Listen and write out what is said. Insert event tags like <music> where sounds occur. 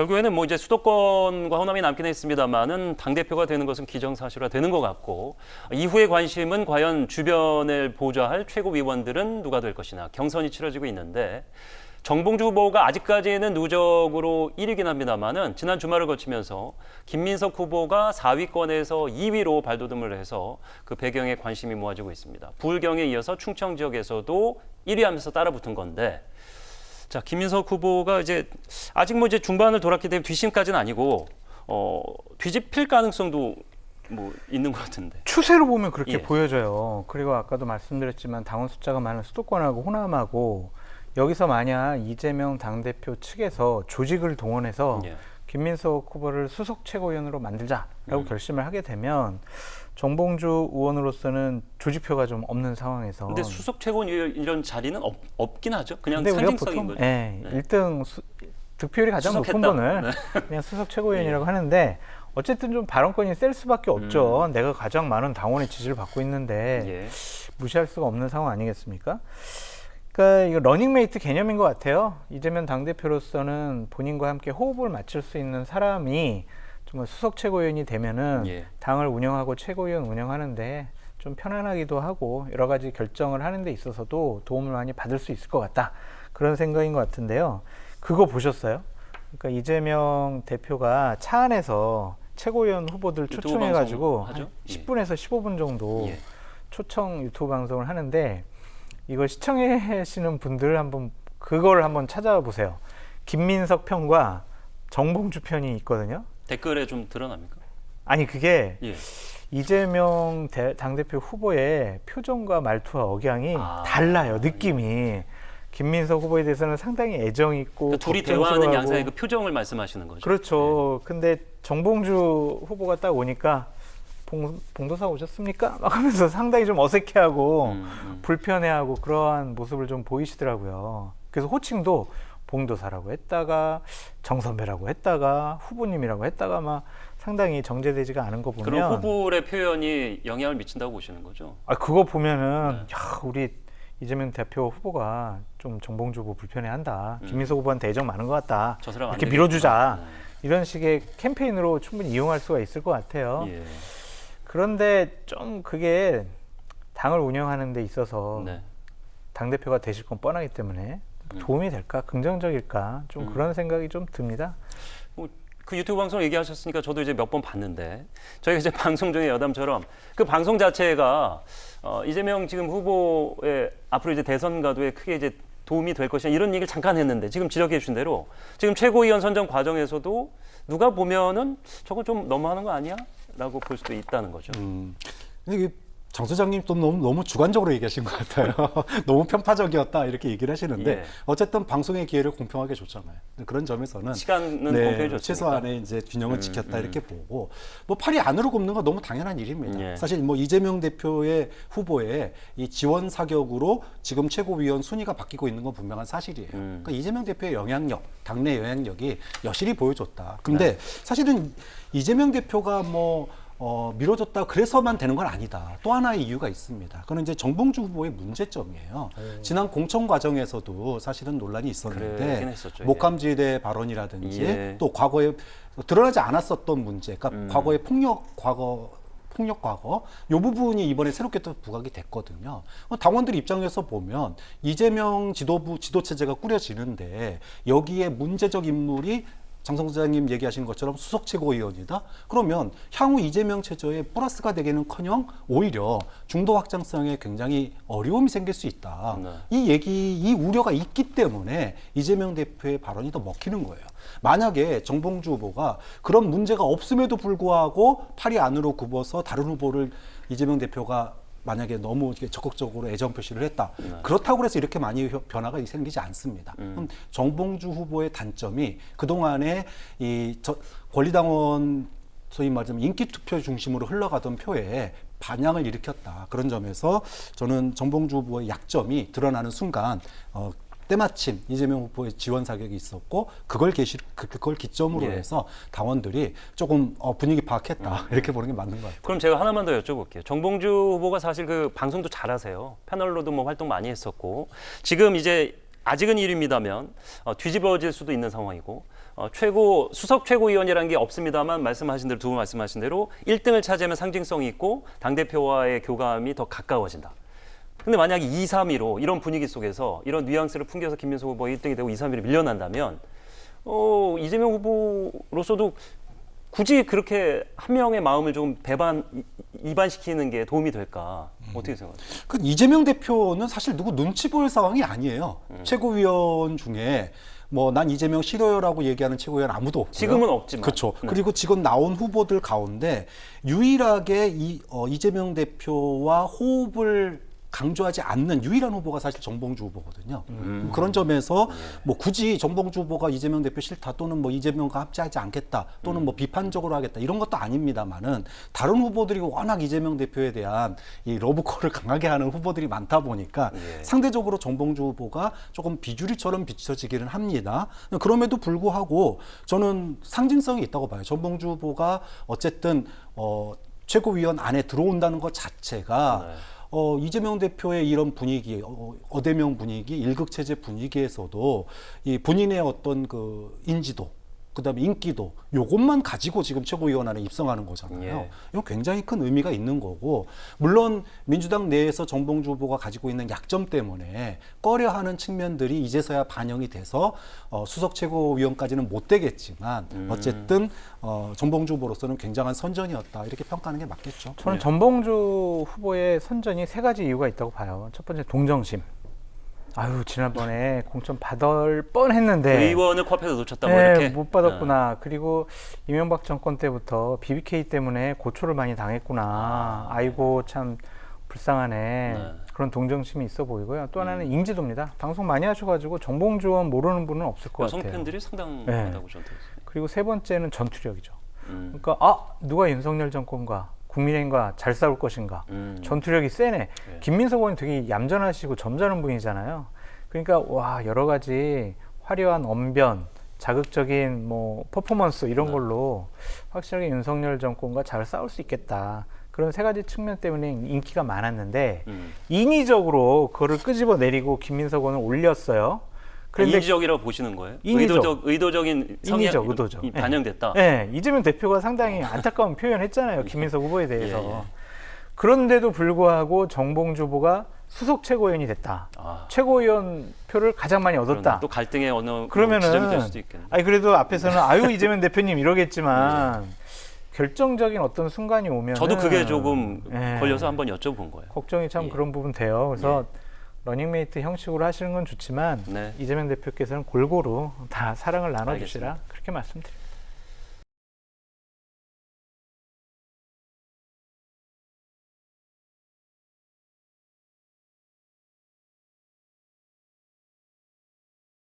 결국에는 뭐 이제 수도권과 호남이 남긴 했습니다만은 당 대표가 되는 것은 기정사실화 되는 것 같고 이후의 관심은 과연 주변을 보좌할 최고위원들은 누가 될 것이냐 경선이 치러지고 있는데 정봉주 후보가 아직까지는 누적으로 1위긴 합니다만은 지난 주말을 거치면서 김민석 후보가 4위권에서 2위로 발돋움을 해서 그 배경에 관심이 모아지고 있습니다. 부울경에 이어서 충청 지역에서도 1위 하면서 따라붙은 건데 자, 김민석 후보가 이제 아직 뭐 이제 중반을 돌았기 때문에 뒷심까지는 아니고 어, 뒤집힐 가능성도 뭐 있는 것 같은데. 추세로 보면 그렇게 예. 보여져요. 그리고 아까도 말씀드렸지만 당원 숫자가 많은 수도권하고 호남하고 여기서 만약 이재명 당대표 측에서 조직을 동원해서 예. 김민석 후보를 수석 최고위원으로 만들자라고 음. 결심을 하게 되면 정봉주 의원으로서는 조직표가 좀 없는 상황에서 근데 수석 최고원 이런 자리는 없, 없긴 하죠. 그냥 근데 우리가 상징성인 보통 거죠. 예, 네. 1등 수, 득표율이 가장 높은 수석했다. 분을 네. 그냥 수석 <laughs> 최고위원이라고 하는데 어쨌든 좀 발언권이 셀 수밖에 없죠. 음. 내가 가장 많은 당원의 지지를 받고 있는데 예. 무시할 수가 없는 상황 아니겠습니까? 그러니까 이거 러닝메이트 개념인 것 같아요. 이재명 당대표로서는 본인과 함께 호흡을 맞출 수 있는 사람이 정말 수석 최고위원이 되면은 예. 당을 운영하고 최고위원 운영하는데 좀 편안하기도 하고 여러 가지 결정을 하는 데 있어서도 도움을 많이 받을 수 있을 것 같다. 그런 생각인 것 같은데요. 그거 보셨어요? 그러니까 이재명 대표가 차 안에서 최고위원 후보들 초청해가지고 방송 하죠? 한 예. 10분에서 15분 정도 예. 초청 유튜브 방송을 하는데 이거 시청하시는 분들 한번 그걸 한번 찾아보세요. 김민석 편과 정봉주 편이 있거든요. 댓글에 좀 드러납니까? 아니 그게 예. 이재명 대- 당대표 후보의 표정과 말투와 억양이 아, 달라요. 느낌이 김민석 후보에 대해서는 상당히 애정 있고 그러니까 둘이 대화하는. 양상의 그 표정을 말씀하시는 거죠. 그렇죠. 근데 정봉주 후보가 딱 오니까 봉, 봉도사 오셨습니까? <laughs> 막 하면서 상당히 좀 어색해하고 음, 음. 불편해하고 그러한 모습을 좀 보이시더라고요. 그래서 호칭도 봉도사라고 했다가 정선배라고 했다가 후보님이라고 했다가 막 상당히 정제되지가 않은 거 보면 그런 후보의 표현이 영향을 미친다고 보시는 거죠. 아 그거 보면은 네. 야 우리 이재명 대표 후보가 좀 정봉주 후보 불편해한다. 음. 김민석 후보한테 애정 많은 것 같다. 이렇게. 밀어주자. 이런 식의 캠페인으로 충분히 이용할 수가 있을 것 같아요. 네. 예. 그런데 좀 그게 당을 운영하는 데 있어서 네. 당 대표가 되실 건 뻔하기 때문에 음. 도움이 될까 긍정적일까 좀 음. 그런 생각이 좀 듭니다. 그 유튜브 방송 얘기하셨으니까 저도 이제 몇 번 봤는데 저희가 이제 <laughs> 방송 중에 여담처럼 그 방송 자체가 어, 이재명 지금 후보의 앞으로 이제 대선 가도에 크게 이제 도움이 될 것이냐 이런 얘기를 잠깐 했는데 지금 지적해 주신 대로 지금 최고위원 선정 과정에서도 누가 보면은 저거 좀 너무하는 거 아니야? 라고 볼 수도 있다는 거죠. 음. 근데 장 소장님 또 너무, 너무 주관적으로 얘기하신 것 같아요. <laughs> 너무 편파적이었다 이렇게 얘기를 하시는데 예. 어쨌든 방송의 기회를 공평하게 줬잖아요. 그런 점에서는 시간은 네, 줬으니까. 최소한의 이제 균형을 음, 지켰다 음. 이렇게 보고 뭐 팔이 안으로 굽는 건 너무 당연한 일입니다. 예. 사실 뭐 이재명 대표의 후보의 이 지원 사격으로 지금 최고위원 순위가 바뀌고 있는 건 분명한 사실이에요. 음. 그러니까 이재명 대표의 영향력, 당내 영향력이 여실히 보여줬다. 근데 네. 사실은 이재명 대표가 뭐 어, 미뤄졌다 그래서만 되는 건 아니다. 또 하나의 이유가 있습니다. 그건 이제 정봉주 후보의 문제점이에요. 지난 공천 과정에서도 사실은 논란이 있었는데 했었죠, 목감지대 발언이라든지 예. 또 과거에 드러나지 않았었던 문제, 그러니까 음. 과거의 폭력 과거 폭력 과거 요 부분이 이번에 새롭게 또 부각이 됐거든요. 어, 당원들 입장에서 보면 이재명 지도부 지도 체제가 꾸려지는데 여기에 문제적 인물이 장성 소장님 얘기하신 것처럼 수석 최고위원이다. 그러면 향후 이재명 체제에 플러스가 되기는커녕 오히려 중도 확장성에 굉장히 어려움이 생길 수 있다. 네. 이 얘기, 이 우려가 있기 때문에 이재명 대표의 발언이 더 먹히는 거예요. 만약에 정봉주 후보가 그런 문제가 없음에도 불구하고 팔이 안으로 굽어서 다른 후보를 이재명 대표가 만약에 너무 이렇게 적극적으로 애정 표시를 했다. 네. 그렇다고 해서 이렇게 많이 효- 변화가 생기지 않습니다. 음. 그럼 정봉주 후보의 단점이 그동안에 이 저, 권리당원 소위 말하자면 인기 투표 중심으로 흘러가던 표에 반향을 일으켰다. 그런 점에서 저는 정봉주 후보의 약점이 드러나는 순간 어, 때마침 이재명 후보의 지원 사격이 있었고 그걸 게시 그- 그걸 기점으로 예. 해서 당원들이 조금 어, 분위기 파악했다 이렇게 보는 게 맞는 것 같아요. 그럼 제가 하나만 더 여쭤볼게요. 정봉주 후보가 사실 그 방송도 잘하세요. 패널로도 뭐 활동 많이 했었고 지금 이제 아직은 1위입니다면 어, 뒤집어질 수도 있는 상황이고 어, 최고 수석 최고위원이라는 게 없습니다만 말씀하신 대로 두 분 말씀하신 대로 1등을 차지하면 상징성이 있고 당 대표와의 교감이 더 가까워진다. 근데 만약에 2, 3위로 이런 분위기 속에서 이런 뉘앙스를 풍겨서 김민석 후보가 1등이 되고 2, 3위로 밀려난다면 어, 이재명 후보로서도 굳이 그렇게 한 명의 마음을 좀 배반 이- 이반시키는 게 도움이 될까 어떻게 생각하세요? 그 이재명 대표는 사실 누구 눈치 볼 상황이 아니에요. 음. 최고위원 중에 뭐 난 이재명 싫어요라고 얘기하는 최고위원 아무도 없고요. 지금은 없지만. 그렇죠. 네. 그리고 지금 나온 후보들 가운데 유일하게 이 어, 이재명 대표와 호흡을 강조하지 않는 유일한 후보가 사실 정봉주 후보거든요. 음. 그런 점에서 네. 뭐 굳이 정봉주 후보가 이재명 대표 싫다 또는 뭐 이재명과 합치하지 않겠다 또는 음. 뭐 비판적으로 하겠다 이런 것도 아닙니다만은 다른 후보들이 워낙 이재명 대표에 대한 이 러브콜을 <laughs> 강하게 하는 후보들이 많다 보니까 예. 상대적으로 정봉주 후보가 조금 비주류처럼 비춰지기는 합니다. 그럼에도 불구하고 저는 상징성이 있다고 봐요. 정봉주 후보가 어쨌든 어 최고위원 안에 들어온다는 것 자체가 네. 어, 이재명 대표의 이런 분위기, 어, 어대명 분위기, 일극체제 분위기에서도 이 본인의 어떤 그 인지도, 그 다음에 인기도, 요것만 가지고 지금 최고위원 안에 입성하는 거잖아요. 예. 이건 굉장히 큰 의미가 있는 거고, 물론 민주당 내에서 정봉주 후보가 가지고 있는 약점 때문에 꺼려하는 측면들이 이제서야 반영이 돼서 어, 수석 최고위원까지는 못 되겠지만, 음. 어쨌든 어, 정봉주 후보로서는 굉장한 선전이었다. 이렇게 평가하는 게 맞겠죠. 저는 네. 전봉주 후보의 선전이 세 가지 이유가 있다고 봐요. 첫 번째 동정심. 아유 지난번에 공천 받을 뻔했는데 의원을 코앞에서 놓쳤다 뭐 네, 이렇게 못 받았구나. 그리고 이명박 정권 때부터 BBK 때문에 고초를 많이 당했구나. 아, 이고참 불쌍하네. 네. 그런 동정심이 있어 보이고요. 또 하나는 인지도입니다. 방송 많이 하셔가지고 정봉주 의원 모르는 분은 없을 것 여성 같아요. 팬들이 상당하다고 저한테 했어요. 그리고 세 번째는 전투력이죠. 음. 그러니까 아 누가 윤석열 정권과 국민의힘과 잘 싸울 것인가. 음. 전투력이 세네. 네. 김민석 의원이 되게 얌전하시고 점잖은 분이잖아요. 그러니까 와 여러 가지 화려한 언변, 자극적인 뭐 퍼포먼스 이런 네. 걸로 확실하게 윤석열 정권과 잘 싸울 수 있겠다. 그런 세 가지 측면 때문에 인기가 많았는데 음. 인위적으로 그거를 끄집어 내리고 김민석 의원을 올렸어요. 그런데 인지적이라고 보시는 거예요? 인위적. 의도적 의도적인 성향 인위적, 의도적. 이 예. 반영됐다. 네, 이재명 대표가 상당히 안타까운 표현했잖아요. 김민석 후보에 대해서. 예, 예. 그런데도 불구하고 정봉주 후보가 수석 최고위원이 됐다. 아, 최고위원 표를 가장 많이. 얻었다. 또 갈등의 어느 뭐 그러면은 지점이 될 수도 있겠네. 아니 그래도 앞에서는 아유 <laughs> 이재명 대표님 이러겠지만 결정적인 어떤 순간이 오면 저도 그게 조금 예. 걸려서 한번 여쭤본 거예요. 걱정이 참 예. 그런 부분 돼요. 그래서 러닝메이트 형식으로 하시는 건 좋지만 네. 이재명 대표께서는 골고루 다 사랑을 나눠주시라 알겠습니다. 그렇게 말씀드립니다.